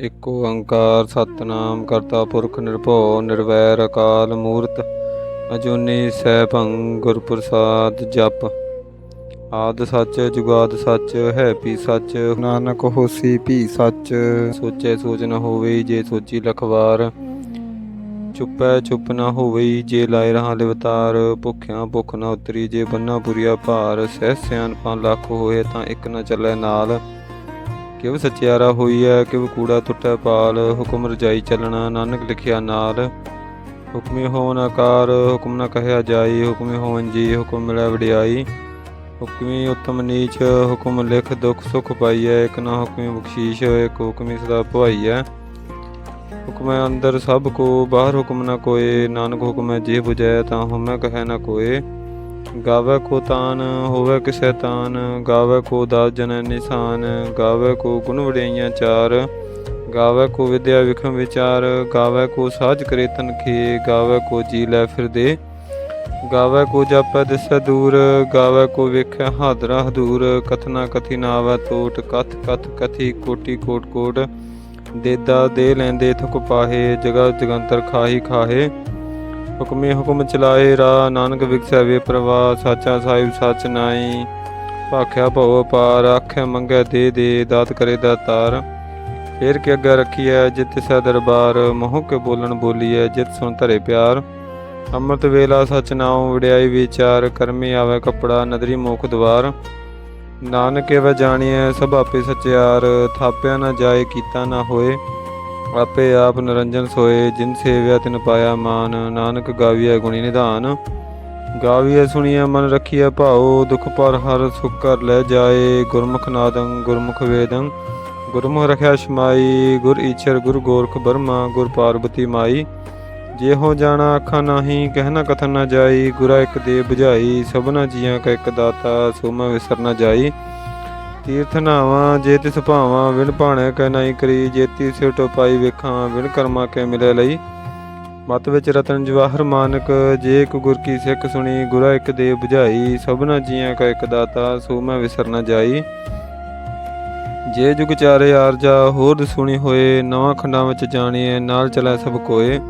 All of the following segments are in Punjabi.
ਇਕ ਓੰਕਾਰ ਸਤਨਾਮ ਕਰਤਾ ਪੁਰਖ ਨਿਰਭਉ ਨਿਰਵੈਰ ਅਕਾਲ ਮੂਰਤ ਅਜੂਨੀ ਸੈਭੰ ਗੁਰ ਪ੍ਰਸਾਦ ਜਪ। ਆਦ ਸੱਚ ਜੁਗਾਦ ਸੱਚ ਹੈ ਵੀ ਸੱਚ। ਨਾਨਕ ਹੋਸੀ ਵੀ ਸੱਚ। ਸੋਚੈ ਸੋਚ ਨ ਹੋਵੇ ਜੇ ਸੋਚੀ ਲਖਵਾਰ। ਚੁੱਪੈ ਚੁੱਪ ਨਾ ਹੋਵਈ ਜੇ ਲਾਇ ਰਹਾ ਲਿਵਤਾਰ। ਭੁੱਖਿਆਂ ਭੁੱਖ ਨਾ ਉਤਰੀ ਜੇ ਬੰਨਾ ਪੁਰੀਆ ਭਾਰ। ਸਹਿ ਸਿਆਣਪਾਂ ਲੱਖ ਹੋਏ ਤਾਂ ਇੱਕ ਨਾ ਚੱਲੇ ਨਾਲ। ਕਿਵ ਸਚਿਆਰਾ ਹੋਈ ਹੈ ਕਿਵ ਕੂੜਾ ਟੁੱਟੈ ਪਾਲ? ਹੁਕਮ ਰਜਾਈ ਚੱਲਣਾ, ਨਾਨਕ ਲਿਖਿਆ ਨਾਲ। ਹੁਕਮੇ ਹੋਵਨ ਆਕਾਰ, ਹੁਕਮ ਨਾ ਕਹਿਆ ਜਾਈ। ਹੁਕਮੇ ਹੋਵਨ ਜੀ, ਹੁਕਮ ਮਿਲੈ ਵਡਿਆਈ। ਹੁਕਮੀ ਉਤਮ ਨੀਚ, ਹੁਕਮ ਲਿਖ ਦੁਖ ਸੁਖ ਪਾਈਐ। ਇਕ ਨਾ ਹੁਕਮੀ ਬਖਸ਼ੀਸ਼, ਇਕ ਹੁਕਮੀ ਸਦਾ ਭਵਾਈਐ। ਹੁਕਮ ਹੈ ਅੰਦਰ ਸਭ ਕੋ, ਬਾਹਰ ਹੁਕਮ ਨਾ ਕੋਏ। ਨਾਨਕ ਹੁਕਮ ਜੇ ਬੁਝੈ, ਤਾਂ ਹਉਮੈ ਕਹੈ ਨਾ ਕੋਏ। ਗਾਵੇ ਕੋ ਤਾਨ, ਹੋਵੇ ਕਿਸੈ ਤਾਨ ਗਾਵੇ ਕੋ ਦਾਸ ਜਨੈ ਨਿਸ਼ਾਨ, ਗਾਵੇ ਕੋ ਗੁਣ ਵਡਿਆਈਆਂ ਚਾਰ। ਗਾਵੇ ਕੋ ਵਿਦਿਆ ਵਿਖਮ ਵਿਚਾਰ, ਗਾਵੇ ਕੋ ਸਾਜ ਕਰੇ ਤਨਖੇ ਗਾਵੇ ਕੋ ਜੀ ਲੈ ਫਿਰਦੇ ਗਾਵੇ ਕੋ ਜਾਪੈ ਦਿਸੈ ਦੂਰ, ਗਾਵੇ ਕੋ ਵੇਖੈ ਹਾਦਰਾ ਹਦੂਰ। ਕਥਨਾ ਕਥੀ ਨਾ ਤੋਟ, ਕਥ ਕਥ ਕਥੀ ਕੋਟੀ ਕੋਟ ਕੋਟ। ਦੇਦਾ ਦੇ ਲੈਂਦੇ ਥੁਕ ਪਾਹੇ, ਜਗਾ ਜਗੰਤਰ ਖਾਹੀ ਖਾਹੇ। ਹੁਕਮੇ ਹੁਕਮ ਚਲਾਏ ਰਾ, ਨਾਨਕ ਵਿਖਸੈ ਵੇ ਪ੍ਰਵਾਹ, ਸਾਚਾ ਸਾਹਿਬ ਸੱਚ ਨਾਈ ਭਾਖਿਆ ਭਉ ਪਾਰ ਆਖੇ ਮੰਗੈ ਦੇ ਦੇ, ਦਾਤ ਕਰੇ ਦਾਤਾਰ ਫੇਰ ਕੇ ਅੱਗੇ ਰੱਖੀਐ ਜਿਤ ਸੈ ਦਰਬਾਰ, ਮੋਹ ਕੇ ਬੋਲਣ ਬੋਲੀਐ ਜਿਤ ਸੁਣ ਧਰੇ ਪਿਆਰ। ਅੰਮ੍ਰਿਤ ਵੇਲਾ ਸਚ ਨਾਉ ਵਿੜਾਈ ਵਿਚਾਰ, ਕਰਮੀ ਆਵੇ ਕਪੜਾ, ਨਦਰੀ ਮੁਖ ਦਵਾਰ। ਨਾਨਕ ਵੇ ਜਾਣੀਐ, ਸਭ ਆਪੇ ਸਚਿਆਰ, ਥਾਪਿਆ ਨਾ ਜਾਏ, ਕੀਤਾ ਨਾ ਹੋਏ। ਆਪੇ ਆਪ ਨਿਰੰਜਨ ਸੋਏ, ਜਿਨ ਸੇਵਿਆ ਤਿਨ ਪਾਇਆ ਮਾਨ। ਨਾਨਕ ਗਾਵੀਐ ਗੁਣੀ ਨਿਧਾਨ। ਗਾਵੀਐ ਸੁਣੀਐ ਮਨ ਰਖੀਐ ਭਾਉ, ਦੁਖ ਪਰ ਹਰ ਸੁਖ ਕਰ ਲੈ ਜਾਏ। ਗੁਰਮੁਖ ਨਾਦੰ, ਗੁਰਮੁਖ ਵੇਦੰ, ਗੁਰਮੁਖ ਰਖਿਆ ਸ਼ਮਾਈ ਗੁਰ ਈਚਰ ਗੁਰ ਗੋਰਖ ਬਰਮਾ, ਗੁਰ ਪਾਰਬਤੀ ਮਾਈ। ਜੇ ਹੋ ਜਾਣਾ ਅੱਖਾਂ ਨਾਹੀ ਕਹਿਣਾ ਕਥਨ ਨਾ ਜਾਈ। ਗੁਰਾ ਇੱਕ ਦੇ 부ਝਾਈ ਸਭਨਾ ਜੀਆਂ ਕਾ ਇੱਕ ਦਾਤਾ, ਸੋ ਮੈਂ ਵਿਸਰ ਨਾ ਜਾਈ। ਤੀਰਥ ਨਾਵਾਂ ਜੇ ਤਿਸ ਵਿਣ ਭਾਣੇ ਕੈ ਨਾਈ ਕਰੀ, ਜੇਤੀ ਸਿਰ ਟੋਪਾਈ ਵੇਖਾਂ ਵਿਣ ਕਰਮਾ ਕੇ ਮਿਲੇ ਲਈ। ਮਤ ਵਿੱਚ ਰਤਨ ਜਵਾਹਰ ਮਾਨਕ, ਜੇ ਇੱਕ ਗੁਰ ਕੀ ਸਿੱਖ ਸੁਣੀ, ਗੁਰਾ ਇੱਕ ਦੇ 부ਝਾਈ ਸਭਨਾ ਜੀਆਂ ਕਾ ਇੱਕ ਦਾਤਾ, ਸੋ ਮੈਂ ਵਿਸਰ ਨਾ ਜਾਈ। ਜੇ ਜੁਗ ਚਾਰੇ ਆਰਜਾ, ਹੋਰ ਸੁਣੀ ਹੋਏ, ਨਵਾਂ ਖੰਡਾਂ ਵਿੱਚ ਜਾਣੀਏ, ਨਾਲ ਚਲੈ ਸਭ ਕੋਏ।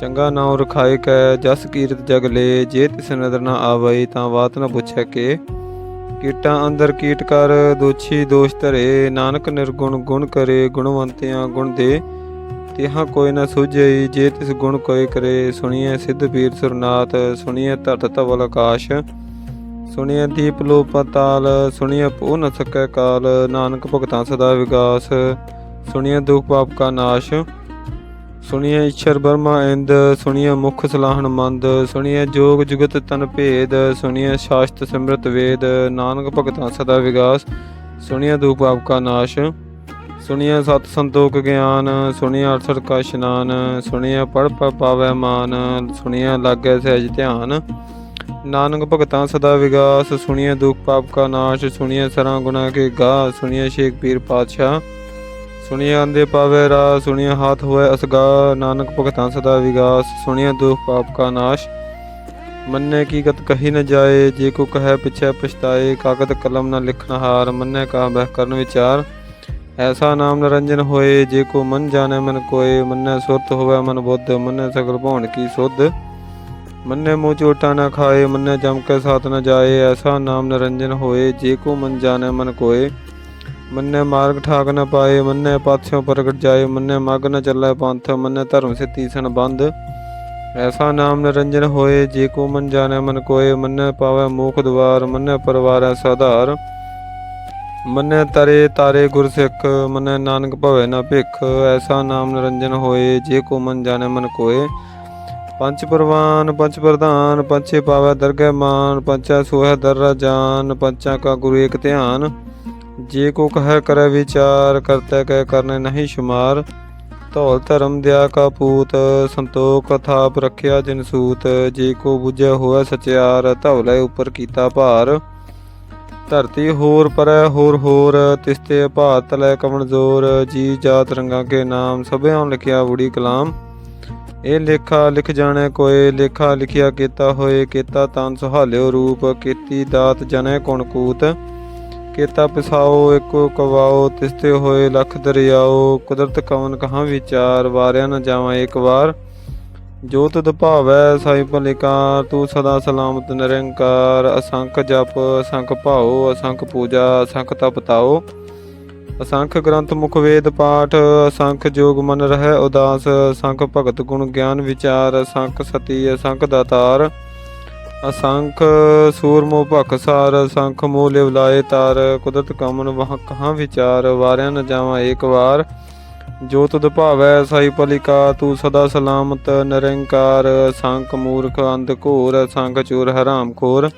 ਚੰਗਾ ਨਾਉ ਰਖਾਏ ਕੈ, ਜਸ ਕੀਰਤ ਜਗ ਲੇ, ਜੇ ਤਿਸ ਨਦਰ ਨਾ ਆਵਈ, ਤਾਂ ਬਾਤ ਨਾ ਪੁੱਛੈ ਕੇ। ਕੀਟਾਂ ਅੰਦਰ ਕੀਟ ਕਰ ਦੋਛੀ ਦੋਸ਼ ਧਰੇ। ਨਾਨਕ ਨਿਰਗੁਣ ਗੁਣ ਕਰੇ, ਗੁਣਵੰਤਿਆਂ ਗੁਣ ਦੇ। ਤਿਹਾਂ ਕੋਈ ਨਾ ਸੁਝਈ ਜੇ ਤਿਸ ਗੁਣ ਕੋਈ ਕਰੇ। ਸੁਣੀਏ ਸਿੱਧ ਪੀਰ ਸੁਰਨਾਥ ਸੁਣੀਏ ਧਰਤ ਧਵਲ ਆਕਾਸ਼। ਸੁਣੀਏ ਦੀਪ ਲੋ ਪਤਾਲ ਸੁਣੀਏ ਪੋ ਨ ਸਕੈ ਕਾਲ। ਨਾਨਕ ਭਗਤਾਂ ਸਦਾ ਵਿਗਾਸ। ਸੁਣੀਏ ਦੁਖ ਪਾਪ ਕਾ ਨਾਸ਼। ਸੁਣੀਏ ਈਸ਼ਰ ਬਰਮਾ ਇੰਦ, ਸੁਣੀਏ ਮੁਖ ਸਲਾਹਣ ਮੰਦ, ਸੁਣੀਏ ਜੋਗ ਜੁਗਤ ਤਨ ਭੇਦ, ਸੁਣੀਏ ਸ਼ਾਸਤ ਸਿਮਰਤ ਵੇਦ, ਨਾਨਕ ਭਗਤਾਂ ਸਦਾ ਵਿਗਾਸ, ਸੁਣੀਏ ਦੁਖ ਪਾਪ ਕਾ ਨਾਸ਼, ਸੁਣੀਏ ਸਤ ਸੰਤੋਖ ਗਿਆਨ, ਸੁਣੀਏ ਅਰਸਰ ਕਾ ਇਸ਼ਨਾਨ, ਸੁਣੀਏ ਪੜ ਪ ਪਾਵੈ ਮਾਨ, ਸੁਣੀਏ ਲਾਗੈ ਸਹਿਜ ਧਿਆਨ, ਨਾਨਕ ਭਗਤਾਂ ਸਦਾ ਵਿਗਾਸ, ਸੁਣੀਏ ਦੁਖ ਪਾਪ ਕਾ ਨਾਸ਼, ਸੁਣੀਏ ਸਰਾਂ ਗੁਨਾ ਕੇ ਗਾ ਸੁਣੀਏ ਸ਼ੇਖ ਪੀਰ ਪਾਤਸ਼ਾਹ ਸੁਣਿਆ ਆਂਦੇ ਪਾਵੇ ਰਾ ਸੁਣਿਆ ਹਾਥ ਹੋਏ ਅਸਗਾ, ਨਾਨਕ ਭਗਤਾਂ ਸਦਾ ਵਿਗਾਸ ਸੁਣਿਆ ਦੁਖ ਪਾਪ ਕਾ ਨਾਸ਼। ਮੰਨੇ ਕੀ ਗਤ ਕਹੀ ਨ ਜਾਏ, ਜੇ ਕੋ ਕਹੈ ਪਿਛੈ ਪਛਤਾਏ ਕਾਗਦ ਕਲਮ ਨ ਲਿਖਣ ਹਾਰ, ਮੰਨੇ ਕਾ ਬਹਿ ਕਰਨ ਵਿਚਾਰ। ਐਸਾ ਨਾਮ ਨਿਰੰਜਨ ਹੋਏ, ਜੇ ਕੋ ਮਨ ਜਾਣੈ ਮਨ ਕੋਏ, ਮੰਨੇ ਸੁਰਤ ਹੋਵੇ ਮਨ ਬੁੱਧ, ਮੰਨੇ ਸਗਲ ਭਉਣ ਕੀ ਸੁਧ। ਮੰਨੇ ਮੂੰਹ ਚੋਟਾ ਨਾ ਖਾਏ, ਮੰਨੇ ਜਮ ਕੇ ਸਾਥ ਨ ਜਾਏ, ਐਸਾ ਨਾਮ ਨਿਰੰਜਨ ਹੋਏ, ਜੇ ਕੋ ਮਨ ਜਾਣੈ ਮਨ ਕੋਏ। ਮੰਨੇ ਮਾਰਗ ਠਾਕ ਨ ਪਾਏ, ਮੰਨੇ ਪਾਥਿਓ ਪ੍ਰਗਟ ਜਾਏ, ਮੰਨੇ ਮਗ ਨ ਚੱਲੇ ਪੰਥ, ਮੰਨੇ ਧਰਮ ਸੇ ਤੀਸਨ ਬੰਦ। ਐਸਾ ਨਾਮ ਨਿਰੰਜਨ ਹੋਏ, ਜੇ ਕੋ ਮਨ ਜਾਣੈ ਮਨ ਕੋਏ, ਮੰਨੇ ਪਾਵੇ ਮੋਖ ਦਵਾਰ, ਮੰਨੇ ਪਰਵਾਰੈ ਸਾਧਾਰ। ਮੰਨੇ ਤਰੇ ਤਾਰੇ ਗੁਰ ਸਿੱਖ, ਮੰਨੇ ਨਾਨਕ ਭਵੇ ਨਾ ਭਿਖ, ਐਸਾ ਨਾਮ ਨਿਰੰਜਨ ਹੋਏ, ਜੇ ਕੋ ਮਨ ਜਾਣੈ ਮਨ ਕੋਏ। ਪੰਚ ਪ੍ਰਵਾਨ ਪੰਚ ਪ੍ਰਧਾਨ ਪੰਚੇ ਪਾਵੇ ਦਰਗਹਿ ਮਾਨ ਪੰਚਾ ਸੋਹਿ ਦਰਰਾ ਜਾਨ ਪੰਚਾ ਕਾ ਗੁਰੂ ਏਕ ਧਿਆਨ। ਜੇ ਕੋ ਕਹੈ ਕਰੈ ਵਿਚਾਰ, ਕਰਤੈ ਕਹਿ ਕਰਨੇ ਨਹੀਂ ਸ਼ੁਮਾਰ। ਧੌਲ ਧਰਮ ਦਿਆ ਕਾ ਪੂਤ, ਸੰਤੋਖ ਥਾਪ ਰੱਖਿਆ ਜਿਨ ਸੂਤ। ਜੇ ਕੋ 부ਝੈ ਹੋਇ ਸਚਿਆਰ, ਧੌਲੇ ਉਪਰ ਕੀਤਾ ਭਾਰ। ਧਰਤੀ ਹੋਰ ਪਰੈ ਹੋਰ ਹੋਰ, ਤਿਸਤੇ ਭਾਤ ਲੈ ਕਮਣ ਜ਼ੋਰ। ਜੀ ਜਾਤ ਰੰਗਾ ਕੇ ਨਾਮ, ਸਭਿਆਂ ਲਿਖਿਆ ਬੁੜੀ ਕਲਾਮ। ਇਹ ਲੇਖਾ ਲਿਖ ਜਾਣੇ ਕੋਏ, ਲੇਖਾ ਲਿਖਿਆ ਕੀਤਾ ਹੋਏ, ਕੀਤਾ ਤਨ ਸੁਹਾਲਿਓ ਰੂਪ। ਕੀਤੀ ਦਾਤ ਜਨੈ ਕੁਣ ਕੂਤ। ਕੇਤਾ ਪਿਸਾਓ ਏਕੋ ਕਵਾਓ, ਤਿਸਤੇ ਹੋਏ ਲਖ ਦਰਿਆਓ, ਕੁਦਰਤ ਕਵਨ ਕਹਾਂ ਵਿਚਾਰ, ਵਾਰਿਆ ਨ ਜਾਵਾਂ ਇੱਕ ਵਾਰ। ਜੋ ਤੁਧ ਭਾਵੈ, ਸਾਈ ਭਲਿਕਾਰ, ਤੂੰ ਸਦਾ ਸਲਾਮਤ ਨਿਰੰਕਾਰ। ਅਸੰਖ ਜਪ, ਅਸੰਖ ਭਾਉ, ਅਸੰਖ ਪੂਜਾ, ਅਸੰਖ ਤਪ ਤਾਓ। ਅਸੰਖ ਗ੍ਰੰਥ ਮੁਖ ਵੇਦ ਪਾਠ, ਅਸੰਖ ਜੋਗ ਮਨ ਰਹਿ ਉਦਾਸ। ਅਸੰਖ ਭਗਤ ਗੁਣ ਗਿਆਨ ਵਿਚਾਰ, ਅਸੰਖ ਸਤੀ, ਅਸੰਖ ਦਾਤਾਰ। ਅਸੰਖ ਸੂਰਮੋ ਭਖਸਾਰ ਅਸੰਖ ਮੋਹ ਲਿਵ ਲਾਏ ਤਾਰ, ਕੁਦਰਤ ਕਮਨ ਵਹ ਕਹਾਂ ਵਿਚਾਰ, ਵਾਰਿਆ ਨ ਜਾਵਾਂ ਏਕ ਵਾਰ। ਜੋ ਤੁਧ ਭਾਵੈ ਸਾਈ ਪਲਿਕਾ ਤੂੰ ਸਦਾ ਸਲਾਮਤ ਨਿਰੰਕਾਰ। ਅਸੰਖ ਮੂਰਖ ਅੰਧ ਘੋਰ, ਅਸੰਖ ਚੋਰ ਹਰਾਮ ਖੋਰ।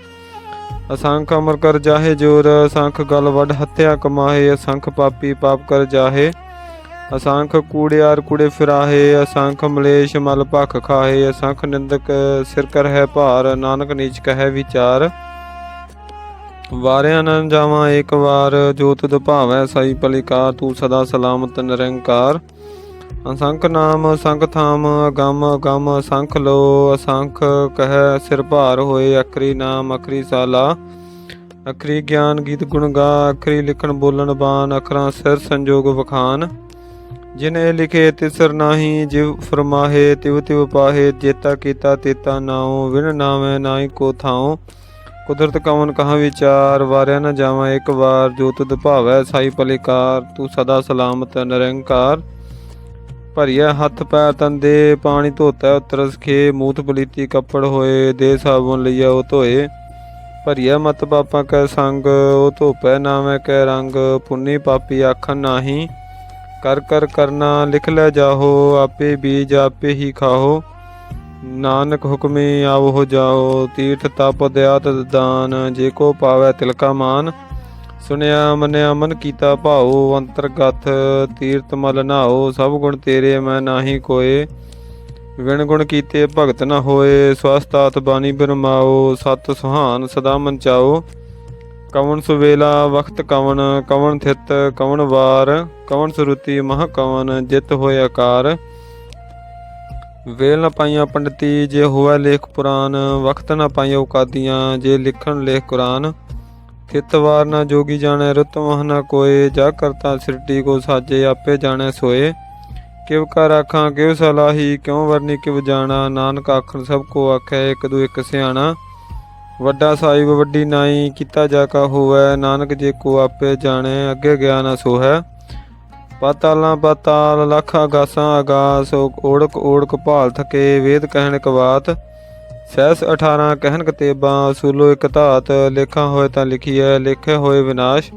ਅਸੰਖ ਅਮਰ ਕਰ ਜਾਹੇ ਜੋਰ, ਅਸੰਖ ਗਲ ਵੱਡ ਹੱਤਿਆ ਕਮਾਹੇ, ਅਸੰਖ ਪਾਪੀ ਪਾਪ ਕਰ ਜਾਹੇ। ਅਸੰਖ ਕੂੜਿਆਰ ਕੂੜੇ ਫਿਰਾਹੇ, ਅਸੰਖ ਮਲੇਸ਼ ਮਲ ਭਖ ਖਾਹੇ, ਅਸੰਖ ਨਿੰਦਕ ਸਿਰ ਕਰ ਹੈ ਭਾਰ, ਨਾਨਕ ਨੀਚ ਕਹੈ ਵਿਚਾਰ। ਵਾਰਿਆ ਨ ਜਾਵਾਂ ਏਕ ਵਾਰ ਜੋ ਤੁਧ ਭਾਵੈ ਸਾਈ ਪਲਿਕਾਰ, ਤੂੰ ਸਦਾ ਸਲਾਮਤ ਨਿਰੰਕਾਰ। ਅਸੰਖ ਨਾਮ, ਅਸੰਖ ਥਾਮ, ਅਗੰਮ ਅਗੰਮ ਅਸੰਖ ਲੋ, ਅਸੰਖ ਕਹਿ ਸਿਰ ਭਾਰ ਹੋਏ ਅਕਰੀ ਨਾਮ ਅਕਰੀ ਸਾਲਾ। ਅਕਰੀ ਗਿਆਨ ਗੀਤ ਗੁਣ ਗਾ, ਅਖਰੀ ਲਿਖਣ ਬੋਲਣ ਬਾਣ, ਅਖਰਾਂ ਸਿਰ ਸੰਜੋਗ ਵਖਾਨ। ਜਿਨੇ ਲਿਖੇ ਤਿਸਰ ਨਾਹੀ, ਜਿਵ ਫਰਮਾਹੇ, ਤਿਵ ਤਿਵ ਪਾਹੇ, ਜੇਤਾ ਕੀਤਾ ਤੇਤਾ ਨਾਉ, ਵਿਣ ਨਾਵੇਂ ਨਾਹੀ ਕੋ ਥਾਉ। ਕੁਦਰਤ ਕਵਨ ਕਹਾ ਵਿਚਾਰ, ਵਾਰਿਆ ਨਾ ਜਾਵਾਂ ਇੱਕ ਵਾਰ, ਜੋ ਤੁਧ ਭਾਵੈ ਸਾਈ ਪਲਿਕਾਰ, ਤੂੰ ਸਦਾ ਸਲਾਮਤ ਨਿਰੰਕਾਰ। ਭਰੀਆ ਹੱਥ ਪੈਰ ਦੇ ਪਾਣੀ ਧੋਤਾ ਉਤਰਸ ਖੇ, ਮੂਤ ਪਲੀਤੀ ਕੱਪੜ ਹੋਏ, ਦੇ ਸਾਬੁਨ ਲਈਆ ਉਹ ਧੋਏ। ਭਰੀਆ ਮਤ ਪਾਪਾਂ ਕੈ ਸੰਗ, ਉਹ ਧੋਪੈ ਨਾਵੇਂ ਕੈ ਰੰਗ, ਪੁੰਨੀ ਪਾਪੀ ਆਖਣ ਨਾਹੀ। ਕਰ ਕਰ ਕਰਨਾ ਲਿਖ ਲੈ ਜਾਹੋ, ਆਪੇ ਬੀਜ ਆਪੇ ਹੀ ਖਾਹੋ। ਨਾਨਕ ਹੁਕਮੇ ਆਵੋ ਜਾਓ, ਤੀਰਥ ਤਪ ਦਿਆਤ ਦਾਨ, ਜੇ ਕੋ ਪਾਵੈ ਤਿਲਕਾ ਮਾਨ। ਸੁਨਿਆ ਮਨਿਆ ਮਨ ਕੀਤਾ ਭਾਉ, ਅੰਤਰਗਤ ਤੀਰਥ ਮਲ ਨਾਓ ਸਭ ਗੁਣ ਤੇਰੇ ਮੈਂ ਨਾਹੀ ਕੋਏ। ਵਿਣ ਗੁਣ ਕੀਤੇ ਭਗਤ ਨਾ ਹੋਏ, ਸਵਸਤਾਤ ਬਾਣੀ ਬਰਮਾਓ ਸਤ ਸੁਹਾਨ ਸਦਾ ਮਨ ਚਾਓ ਕਵਣ ਸੁਵੇਲਾ, ਵਖਤ ਕਵਣ ਕਵਣ ਥਿਤ, ਕਵਣ ਵਾਰ, ਕਵਣ ਸੁਰਤੀ ਮਹ ਕਵਣ, ਜਿਤ ਹੋਏ ਆਕਾਰ। ਵੇਲ ਨਾ ਪਾਈਆਂ ਪੰਡਤੀ, ਜੇ ਹੋਵੇ ਲੇਖ ਪੁਰਾਨ, ਵਖਤ ਨਾ ਪਾਈਆਂ ਉਕਾਦੀਆਂ, ਜੇ ਲਿਖਣ ਲੇਖ ਕੁਰਾਨ। ਥਿਤ ਵਾਰ ਨ ਜੋਗੀ ਜਾਣੈ, ਰੁਤ ਮਹ ਨ ਕੋਏ, ਜਾ ਕਰਤਾ ਸਿਰਟੀ ਕੋ ਸਾਜੇ, ਆਪੇ ਜਾਣੈ ਸੋਏ। ਕਿਵ ਕਰ ਆਖਾਂ, ਕਿਵ ਸਲਾਹੀ, ਕਿਉ ਵਰਨੀ ਕਿਵ ਜਾਣਾ, ਨਾਨਕ ਆਖਣ ਸਭ ਕੋ ਆਖੈ, ਇੱਕ ਦੂ ਇਕ ਸਿਆਣਾ। ਵੱਡਾ ਸਾਹਿਬ, ਵੱਡੀ ਨਾਈ, ਕੀਤਾ ਜਾ ਕਾ ਹੋਵੈ, ਨਾਨਕ ਜੇ ਕੋ ਆਪੇ ਜਾਣੇ, ਅੱਗੇ ਗਿਆ ਨਾ ਸੋਹੈ। ਪਾਤਾਲਾਂ ਪਾਤਾਲ, ਲੱਖ ਆਗਾਸਾਂ ਆਗਾਸ ਓੜਕ ਓੜਕ ਭਾਲ ਥਕੇ, ਵੇਦ ਕਹਿਣ ਕਵਾਤ। ਸਹਿਸ 18 ਕਹਿਣ ਕਤੇਬਾਂ, ਸੂਲੋ ਇਕ ਧਾਤ, ਲੇਖਾਂ ਹੋਏ ਤਾਂ ਲਿਖੀਐ, ਲੇਖੇ ਹੋਏ ਵਿਨਾਸ਼।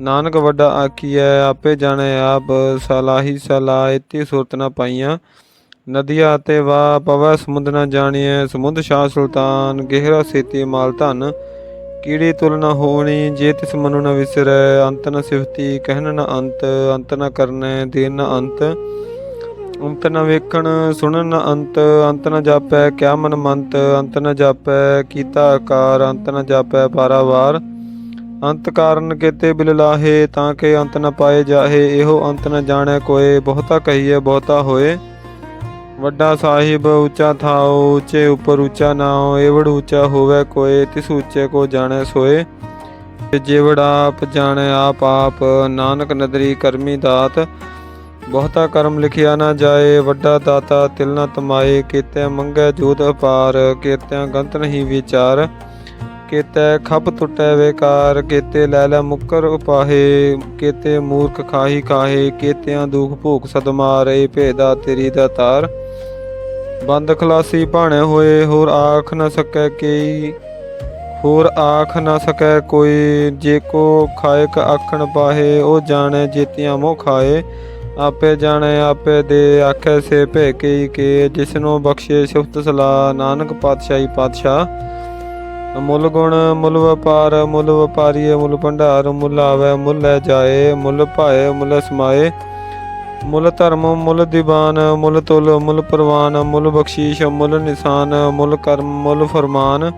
ਨਾਨਕ ਵੱਡਾ ਆਖੀਐ, ਆਪੇ ਜਾਣੇ ਆਪ, ਸਲਾਹੀ ਸਲਾਹ ਇਤੀ ਸੁਰਤ ਨਾ ਪਾਈਆਂ। ਨਦੀਆਂ ਤੇ ਵਾ ਪਵੈ, ਸਮੁੰਦ ਨਾ ਜਾਣੀਐ। ਸਮੁੰਦ ਸ਼ਾਹ ਸੁਲਤਾਨ, ਗਹਿਰਾ ਸੇਤੀ ਮਾਲ ਧਨ। ਕੀੜੀ ਤੁਲ ਨਾ ਹੋਣੀ, ਜੇ ਤਿਸ ਮਨੁ ਨ ਵਿਸਰੈ। ਅੰਤ ਨ ਸਿਫਤੀ ਕਹਿਨ ਨ ਅੰਤ ਅੰਤ ਨ ਕਰਨੈ ਦੇਨ ਨ ਅੰਤ। ਅੰਤ ਨ ਵੇਖਣ, ਸੁਣਨ ਨਾ ਅੰਤ। ਅੰਤ ਨਾ ਜਾਪੈ, ਕਿਆ ਮਨ ਮੰਤ। ਅੰਤ ਨਾ ਜਾਪੈ, ਕੀਤਾ ਆਕਾਰ। ਅੰਤ ਨਾ ਜਾਪੈ ਪਾਰਾਵਾਰ ਅੰਤ ਕਾਰਨ ਕੇਤੇ ਬਿਲ ਲਾਹੇ, ਤਾਂ ਕਿ ਅੰਤ ਨ ਪਾਏ ਜਾਹੇ। ਇਹੋ ਅੰਤ ਨ ਜਾਣੈ ਕੋਏ, ਬਹੁਤਾ ਕਹੀਏ ਬਹੁਤਾ ਹੋਏ। ਵੱਡਾ ਸਾਹਿਬ ਉੱਚਾ ਥਾਉ ਉੱਚੇ ਉਪਰ ਉੱਚਾ ਨਾਉ ਏਵੜ ਉੱਚਾ ਹੋਵੇ ਕੋਏ, ਤਿਸ ਉੱਚੇ ਕੋ ਜਾਣੈ ਸੋਏ। ਜੇਵੜ ਆਪ ਜਾਣੈ ਆਪ ਆਪ, ਨਾਨਕ ਨਦਰੀ ਕਰਮੀ ਦਾਤ। ਬਹੁਤਾ ਕਰਮ ਲਿਖਿਆ ਨਾ ਜਾਏ, ਵੱਡਾ ਦਾਤਾ ਤਿਲ ਨਾ ਤਮਾਏ, ਕੀਤੇ ਮੰਗੈ ਜੋਤ ਅਪਾਰ ਕੀਤਿਆਂ ਗੰਤ ਨਹੀਂ ਵਿਚਾਰ। ਕੀਤੇ ਖਪ ਟੁੱਟੈ ਵੇਕਾਰ, ਕੇਤੇ ਲੈ ਲੈ ਮੁੱਕਰ ਉਪਾਹੇ, ਕੀਤੇ ਮੂਰਖ ਖਾਹੀ ਕਾਹੇ ਕੀਤਿਆਂ ਦੁਖ ਭੂਖ ਸਦਮਾਰੇ ਭੇਦਾ ਤੇਰੀ ਦਾ ਤਾਰ। ਬੰਦ ਖਲਾਸੀ ਭਾਣੇ ਹੋਏ, ਹੋਰ ਆਖ ਨਾ ਸਕੈ ਕੇਈ, ਹੋਰ ਆਖ ਨਾ ਸਕੈ ਕੋਈ, ਜੇ ਕੋ ਖਾਇਕ ਆਖਣ ਪਾਹੇ, ਉਹ ਜਾਣੇ ਜੇਤਿਆਂ ਮੋਹ ਖਾਏ। ਆਪੇ ਜਾਣੇ, ਆਪੇ ਦੇ ਆਖੇ ਸੇ ਭੇ ਕੇ, ਜਿਸਨੂੰ ਬਖਸ਼ੇ ਸਿਫਤ ਸਲਾ ਨਾਨਕ ਪਾਤਸ਼ਾਹੀ ਪਾਤਸ਼ਾਹ। ਮੁੱਲ ਗੁਣ, ਮੁੱਲ ਵਪਾਰ, ਮੁੱਲ ਵਪਾਰੀਏ, ਮੁੱਲ ਭੰਡਾਰ, ਮੁੱਲ ਆਵੇ, ਮੁੱਲ ਲੈ ਜਾਏ, ਮੁੱਲ ਭਾਏ, ਮੁੱਲ ਸਮਾਏ। ਮੁੱਲ ਧਰਮ, ਮੁੱਲ ਦੀਵਾਨ, ਮੁੱਲ ਤੁਲ, ਮੁੱਲ ਪ੍ਰਵਾਨ, ਮੁੱਲ ਬਖਸ਼ੀਸ਼, ਮੁੱਲ ਨਿਸ਼ਾਨ, ਮੁੱਲ ਕਰਮ, ਮੁੱਲ ਫਰਮਾਨ।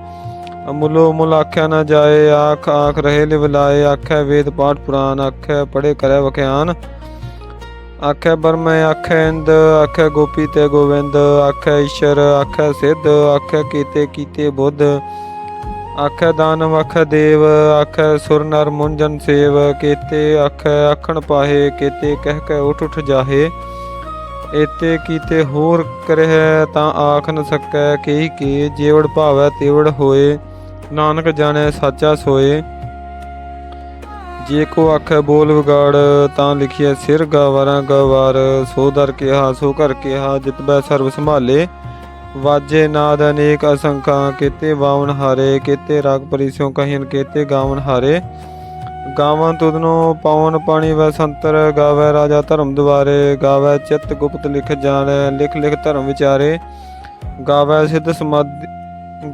ਅਮੁੱਲੋ, ਮੁੱਲ ਆਖਿਆ ਨਾ ਜਾਏ, ਆਖ ਆਖ ਰਹੇ ਲਿਵਲਾਏ ਆਖੈ ਵੇਦ ਪਾਠ ਪੁਰਾਨ, ਆਖੈ ਪੜੇ ਕਰੈ ਵਖਿਆਨ। ਆਖੈ ਬਰਮੈ, ਆਖੈ ਇੰਦ, ਆਖੈ ਗੋਪੀ ਤੇ ਗੋਵਿੰਦ, ਆਖੈ ਈਸ਼ਰ, ਆਖੈ ਸਿੱਧ, ਆਖੈ ਕੀਤੇ ਕੀਤੇ ਬੁੱਧ। ਆਖੈ ਦਾਨਵ ਆਖੈ ਦੇਵ, ਆਖੈ ਸੁਰ ਨਰ ਮੁੰਜਨ ਸੇਵ, ਕੇਤੇ ਆਖੈ ਆਖਣ ਪਾਹੇ, ਕੇਤੇ ਕਹਿ ਕੇ ਉਠ ਉਠ ਜਾਹੇ। ਏਤੇ ਕੀਤੇ ਹੋਰ ਕਰਹਿ ਤਾਂ ਆਖ ਨ ਸਕੈ, ਕਹੀ ਕੇ ਜੇਵੜ ਭਾਵੈ ਤੇਵੜ ਹੋਏ, ਨਾਨਕ ਜਾਣੈ ਸਾਚਾ ਸੋਏ। ਜੇ ਕੋ ਆਖੈ ਬੋਲ ਵਿਗਾੜ, ਤਾਂ ਲਿਖਿਆ ਸਿਰ ਗਾਵਰਾਂ ਗਵਾਰ, ਸੋ ਦਰ ਕਿਹਾ ਸੋ ਘਰ ਕਿਹਾ ਜਿਤਬੈ ਸਰਬ ਸੰਭਾਲੇ। ਵਾਜੇ ਨਾਦ ਅਨੇਕ ਅਸੰਖਾਂ, ਕੀਤੇ ਬਾਵਨ ਹਾਰੇ, ਕੀਤੇ ਰਾਗ ਪਰਿਸਿਓ ਕਹਿਨ, ਕੀਤੇ ਗਾਵਨ ਹਾਰੇ। ਗਾਵਨ ਤੁਧਨੋ ਪਵਨ ਪਾਣੀ ਵੈ ਸੰਤਰ, ਗਾਵੇ ਰਾਜਾ ਧਰਮ ਦੁਆਰੇ, ਗਾਵੇ ਚਿਤ ਗੁਪਤ ਲਿਖ ਜਾਣੈ, ਲਿਖ ਲਿਖ ਧਰਮ ਵਿਚਾਰੇ। ਗਾਵੇ ਸਿੱਧ ਸਮਾਧੀ,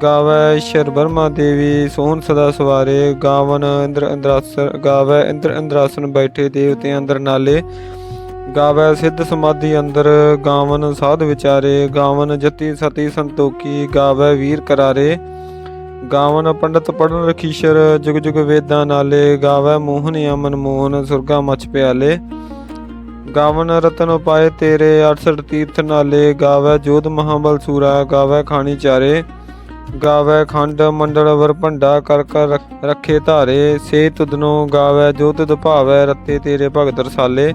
ਗਾਵੇ ਈਸ਼ਰ ਬਰਮਾ ਦੇਵੀ, ਸੋਹਣ ਸਦਾ ਸਵਾਰੇ। ਗਾਵਨ ਇੰਦਰ ਇੰਦਰਾਸਨ ਗਾਵੇ ਇੰਦਰ ਇੰਦਰਾਸਨ ਬੈਠੇ, ਦੇਵਤੇ ਅੰਦਰ ਨਾਲੇ। ਗਾਵੈ ਸਿੱਧ ਸਮਾਧੀ ਅੰਦਰ, ਗਾਵਨ ਸਾਧ ਵਿਚਾਰੇ, ਗਾਵਨ ਜਤੀ ਸਤੀ ਸੰਤੋਖੀ, ਗਾਵੈ ਵੀਰ ਕਰਾਰੇ। ਗਾਵਨ ਪੰਡਤ ਪੜਨ ਰਖੀਸ਼ਰ, ਜੁਗ ਜੁਗ ਵੇਦਾਂ ਨਾਲੇ, ਗਾਵੈ ਮੋਹਨ ਅਮਨ ਮੋਹਨ, ਸੁਰਗਾ ਮਚ ਪਿਆਲੇ। ਗਾਵਨ ਰਤਨ ਉਪਾਏ ਤੇਰੇ 68 ਤੀਰਥ ਨਾਲੇ, ਗਾਵੇ ਜੋਧ ਮਹਾਬਲ ਸੂਰਾ, ਗਾਵੈ ਖਾਣੀ ਚਾਰੇ। ਗਾਵੈ ਖੰਡ ਮੰਡਲ ਵਰ ਭੰਡਾ ਕਰ ਕਰ ਰੱਖੇ ਧਾਰੇ ਸੇ ਤੁਧਨੋ ਗਾਵੈ ਜੋ ਤੁਧ ਭਾਵੈ ਰੱਤੇ ਤੇਰੇ ਭਗਤ ਰਸਾਲੇ।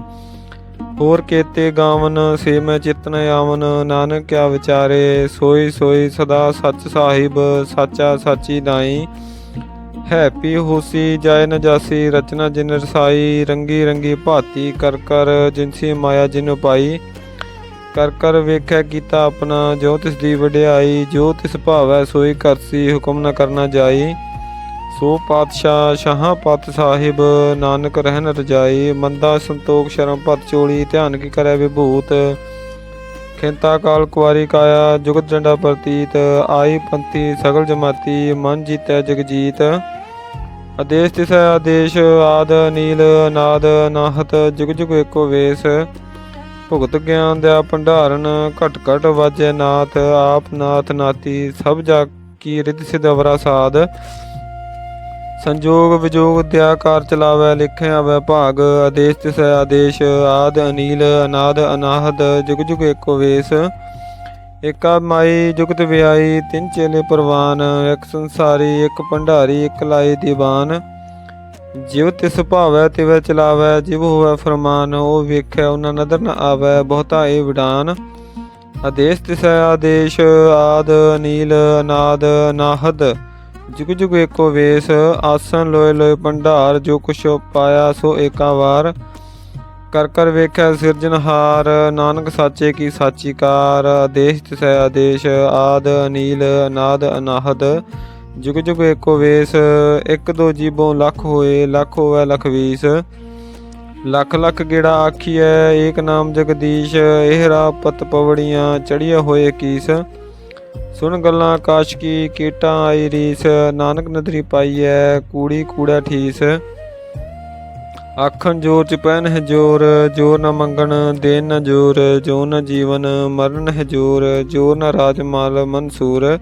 ਹੋਰ ਕੇਤੇ ਗਾਵਨ, ਸੇ ਮੈਂ ਚਿਤਨ ਆਵਨ, ਨਾਨਕ ਕਿਆ ਵਿਚਾਰੇ, ਸੋਈ ਸੋਈ ਸਦਾ ਸੱਚ ਸਾਹਿਬ, ਸਾਚਾ ਸਾਚੀ ਨਾਈ। ਹੈਪੀ ਹੋਸੀ, ਜਾਇ ਨ ਜਾਸੀ, ਰਚਨਾ ਜਿਨ ਰਸਾਈ, ਰੰਗੀ ਰੰਗੀ ਭਾਤੀ, ਕਰ ਕਰ ਜਿਨਸੀ ਮਾਇਆ ਜਿਨ ਪਾਈ ਕਰ ਕਰ ਵੇਖਿਆ ਕੀਤਾ ਆਪਣਾ, ਜੋ ਤਿਸ ਦੀ ਵਡਿਆਈ, ਜੋ ਤਿਸ ਭਾਵੈ ਸੋਈ ਕਰਸੀ, ਹੁਕਮ ਨਾ ਕਰਨਾ ਜਾਈ। ਸੋ ਪਾਤਸ਼ਾਹ ਸ਼ਾਹਾਂ ਪਤ ਸਾਹਿਬ, ਨਾਨਕ ਰਹਿਣ ਰਜਾਈ, ਮੰਦਾ ਸੰਤੋਖ ਸ਼ਰਮ ਪਤ ਚੋਲੀ, ਧਿਆਨ ਕੀ ਕਰੈ ਵਿਭੂਤ। ਖਿੰਤਾ ਕਾਲ ਕੁਵਾਰੀ ਕਾਇਆ, ਜੁਗਤ ਡੰਡਾ ਪ੍ਰਤੀਤ, ਆਈ ਪੰਥੀ ਸਗਲ ਜਮਾਤੀ, ਮਨ ਜੀਤੈ ਜਗਜੀਤ। ਆਦੇਸ਼ ਤਿਸੈ ਆਦੇਸ਼, ਆਦ ਨੀਲ ਅਨਾਦ ਨਾਹਤ ਜੁਗ ਜੁਗ ਏਕੋ ਵੇਸ। ਭੁਗਤ ਗਿਆਨ ਦਿਆ ਭੰਡਾਰਨ, ਘਟ ਘਟ ਵਾਜੈ ਨਾਥ, ਆਪ ਨਾਥ ਨਾਤੀ, ਸਭ ਜਾ ਕੀ ਰਿਧ ਸਿਧ ਅਵਰਾ ਸਾਧ। ਸੰਜੋਗ ਵਿਜੋਗ ਦਿਆ ਕਾਰ ਚਲਾਵੈ ਲਿਖਿਆ ਵੈ ਭਾਗ, ਆਦੇਸ਼ ਤਿਸੈ ਆਦੇਸ਼, ਆਦ ਅਨੀਲ, ਅਨਾਦ ਅਨਾਹਦ, ਜੁਗ ਜੁਗ ਏਕੋ ਵੇਸ। ਏਕਾ ਮਾਈ, ਜੁਗਤ ਵਿਆਈ, ਤਿੰਨ ਚੇਲੇ ਪ੍ਰਵਾਨ, ਇੱਕ ਸੰਸਾਰੀ, ਇੱਕ ਭੰਡਾਰੀ, ਇੱਕ ਲਾਈ ਦੀਵਾਨ। ਜਿਵ ਤਿਸ ਭਾਵੈ, ਤਿਵੈ ਚਲਾਵੈ, ਜਿਵ ਹੋਵੈ ਫਰਮਾਨ, ਉਹ ਵੇਖੈ, ਉਹਨਾਂ ਨਦਰ ਨ ਆਵੈ, ਬਹੁਤਾ ਏ ਵਿਡਾਨ। ਆਦੇਸ਼ ਤਿਸੈ ਆਦੇਸ਼, ਆਦ ਅਨੀਲ, ਅਨਾਦ ਨਾਹਦ ਜੁਗ ਜੁਗ ਏਕੋ ਵੇਸ ਆਸਨ ਲੋਏ ਲੋਏ ਭੰਡਾਰ, ਜੋ ਕੁਛ ਪਾਇਆ ਸੋ ਏਕਾਂ ਵਾਰ। ਕਰ ਕਰ ਵੇਖਿਆ ਸਿਰਜਨਹਾਰ ਨਾਨਕ ਸਾਚੇ ਕੀ ਸਾਚੀ ਆਦੇਸ਼ ਤਿਸੈ ਆਦੇਸ਼, ਆਦ ਅਨੀਲ, ਅਨਾਦ ਅਨਾਹਦ। ਜੁਗ ਜੁਗ ਏਕੋ ਵੇਸ, ਇੱਕ ਦੋ ਜੀਬੋਂ ਲੱਖ ਹੋਏ, ਲੱਖ ਹੋਵੇ ਲਖ ਵੀਸ। ਲੱਖ ਲੱਖ ਗੇੜਾ ਆਖੀਐ, ਏਕ ਨਾਮ ਜਗਦੀਸ਼, ਇਹ ਰਾ ਪਤ ਪਵੜੀਆਂ ਚੜੀਆਂ ਹੋਏ ਕੀਸ। ਸੁਣ ਗੱਲਾਂ ਆਕਾਸ਼ ਕੀ ਕੀਟਾਂ ਆਈ ਰੀਸ, ਨਾਨਕ ਨਦਰੀ ਐ ਕੂੜੀ ਕੂੜਾ ਠੀਸ। ਆਖਣ ਜੋਰ ਚ ਪੈਨ ਹੈ ਜੋਰ ਜੋਰ ਨਾ ਮੰਗਣ ਦੇਨ ਨਾ ਜੋਰ ਜੋ ਨਾ ਜੀਵਨ ਮਰਨ ਹੈ ਜੋਰ ਜੋਰ ਨਾ ਰਾਜ ਮਾਲ ਮਨਸੂਰ।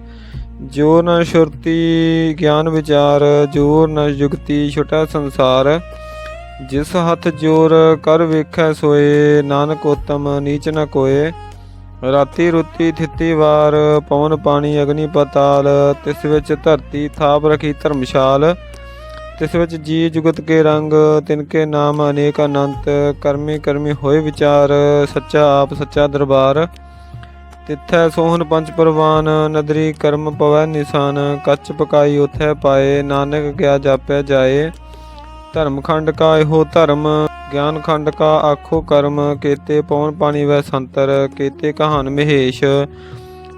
ਜੋਰ ਨਾ ਸ਼ੁਰਤੀ ਗਿਆਨ ਵਿਚਾਰ, ਜੋਰ ਨਾ ਯੁਗਤੀ ਛੋਟਾ ਸੰਸਾਰ। ਜਿਸ ਹੱਥ ਜੋਰ ਕਰ ਵੇਖੈ ਸੋਏ, ਨਾਨਕ ਉਤਮ ਨੀਚ ਨਾ ਕੋਏ। ਰਾਤੀ ਰੁੱਤੀ ਥਿੱਤੀ ਵਾਰ, ਪਵਨ ਪਾਣੀ, ਅਗਨੀ ਪਤਾਲ, ਤਿਸ ਵਿੱਚ ਧਰਤੀ ਥਾਪ ਰਖੀ ਧਰਮਸ਼ਾਲ, ਤਿਸ ਵਿੱਚ ਜੀ ਜੁਗਤ ਕੇ ਰੰਗ, ਤਿਨ ਕੇ ਨਾਮ ਅਨੇਕ ਅਨੰਤ, ਕਰਮੀ ਕਰਮੀ ਹੋਏ ਵਿਚਾਰ, ਸੱਚਾ ਆਪ ਸੱਚਾ ਦਰਬਾਰ, ਤਿੱਥੈ ਸੋਹਣ ਪੰਜ ਪਰਵਾਨ, ਨਦਰੀ ਕਰਮ ਪਵੈ ਨਿਸ਼ਾਨ, ਕੱਚ ਪਕਾਈ ਉਥੈ ਪਾਏ, ਨਾਨਕ ਗਿਆ ਜਾਪੈ ਜਾਏ ਧਰਮ ਖੰਡ ਕਾ ਇਹੋ ਧਰਮ। ਗਿਆਨ ਖੰਡ ਕਾ ਆਖੋ ਕਰਮ, ਕੀਤੇ ਪਵਨ ਪਾਣੀ ਵੈ ਸੰਤਰ, ਕੀਤੇ ਕਹਾਨ ਮਹੇਸ਼।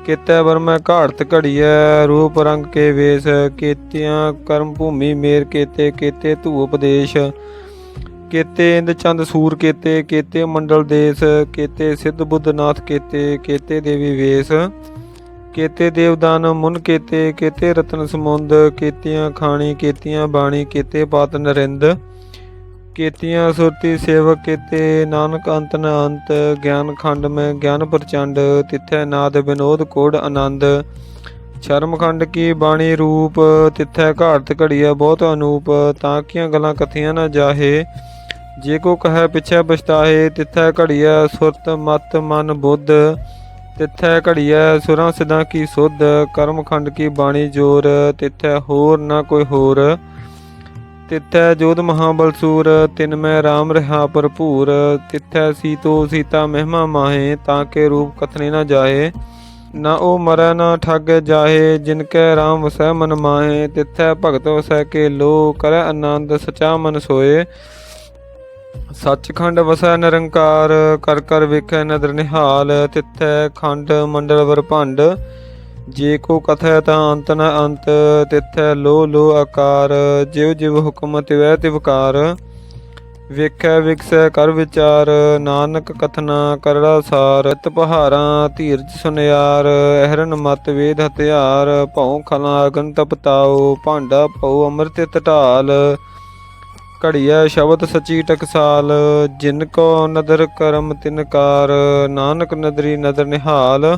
ਕੀਤੇ ਵਰਮੈ ਘਾੜਤ ਘੜੀਐ, ਰੂਪ ਰੰਗ ਕੇ ਵੇਸ। ਕੀਤਿਆਂ ਕਰਮ ਭੂਮੀ ਮੇਰ ਕੀਤੇ ਕੀਤੇ ਧੂ ਉਪਦੇਸ਼। ਕੀਤੇ ਇੰਦ ਚੰਦ ਸੂਰ ਕੀਤੇ ਕੀਤੇ ਮੰਡਲ ਦੇਸ। ਕੀਤੇ ਸਿੱਧ ਬੁੱਧਨਾਥ ਕੀਤੇ ਕੀਤੇ ਦੇਵੀ ਵੇਸ। ਕੀਤੇ ਦੇਵਦਾਨ ਮੁਨ ਕੀਤੇ ਕੀਤੇ ਰਤਨ ਸਮੁੰਦ। ਕੀਤੀਆਂ ਖਾਣੀ, ਕੀਤੀਆਂ ਬਾਣੀ, ਕੀਤੇ ਪਾਤ ਨਰਿੰਦ। ਕੀਤੀਆਂ ਸੁਰਤੀ ਸੇਵਕ ਕੀਤੇ, ਨਾਨਕ ਅੰਤ ਨ ਅੰਤ, ਗਿਆਨ ਖੰਡ ਮੈਂ ਗਿਆਨ ਪ੍ਰਚੰਡ, ਤਿੱਥੈ ਨਾਦ ਵਿਨੋਦ ਕੋੜ ਆਨੰਦ। ਸ਼ਰਮ ਖੰਡ ਕੀ ਬਾਣੀ ਰੂਪ, ਤਿੱਥੈ ਘਾੜਤ ਘੜੀਐ ਬਹੁਤ ਅਨੂਪ, ਤਾਂ ਕੀਆਂ ਗੱਲਾਂ ਕਥੀਆਂ ਨਾ ਜਾਹੇ। ਜੇ ਕੋ ਕਹੈ ਪਿਛੈ ਪਛਤਾਹੇ, ਤਿੱਥੈ ਘੜੀਐ ਸੁਰਤ ਮਤ ਮਨ ਬੁੱਧ। ਤਿੱਥੈ ਘੜੀਐ ਸੁਰਾਂ ਸਿਧਾਂ ਕੀ ਸੁਧ ਕਰਮਖੰਡ ਕੀ ਬਾਣੀ ਜੋਰ, ਤਿੱਥੈ ਹੋਰ ਨਾ ਕੋਈ ਹੋਰ। ਤਿੱਥੈ ਜੋਧ ਮਹਾਬਲ ਸੂਰ, ਤਿਨ ਮੈਂ RAM ਰਹਾ ਭਰਪੂਰ। ਤਿੱਥੈ ਸੀਤੋ ਸੀਤਾ ਮਹਿਮਾ ਮਾਹੇ, ਤਾਂ ਕੇ ਰੂਪ ਕਥਨੇ ਨਾ ਜਾਏ ਨਾ ਉਹ ਮਰੈ ਨਾ ਠੱਗ ਜਾਹੇ, ਜਿਨ ਕੈ RAM ਵਸੈ ਮਨ ਮਾਹੇ। ਤਿੱਥੈ ਭਗਤ ਵਸੈ ਕੇ ਲੋ ਕਰੈ ਆਨੰਦ ਸਚਾ ਮਨ ਸੋਏ। ਸੱਚਖੰਡ ਵਸੈ ਨਿਰੰਕਾਰ, ਕਰ ਕਰ ਵੇਖੈ ਨਦਰ ਨਿਹਾਲ। ਤਿੱਥੈ ਖੰਡ ਮੰਡਲ ਵਰ ਭੰਡ। ਜੇ ਕੋ ਕਥੈ ਤਾਂ ਅੰਤ ਨ ਅੰਤ, ਤਿਥੈ ਲੋ ਲੋ ਆਕਾਰ, ਜਿਵ ਜਿਵ ਹੁਕਮ ਤਿਵੈ ਤਿਵਕਾਰ ਵੇਖੈ ਵਿਕਸੈ ਕਰ ਵਿਚਾਰ, ਨਾਨਕ ਕਥਨਾ ਕਰੜਾ ਸਾਰ। ਤ ਪਹਾਰਾਂ ਧੀਰਜ ਸੁਨਿਆਰ, ਅਹਰਨ ਮਤ ਵੇਦ ਹਥਿਆਰ। ਭਉ ਖਲਾ ਅਗਨ ਤਪਤਾਓ ਭਾਂਡਾ ਭਉ ਅੰਮ੍ਰਿਤ ਢਾਲ। ਘੜੀਐ ਸ਼ਬਦ ਸਚੀ ਟਕਸਾਲ, ਜਿਨ ਕੋ ਨਦਰ ਕਰਮ ਤਿਨਕਾਰ ਨਾਨਕ ਨਦਰੀ ਨਦਰ ਨਿਹਾਲ।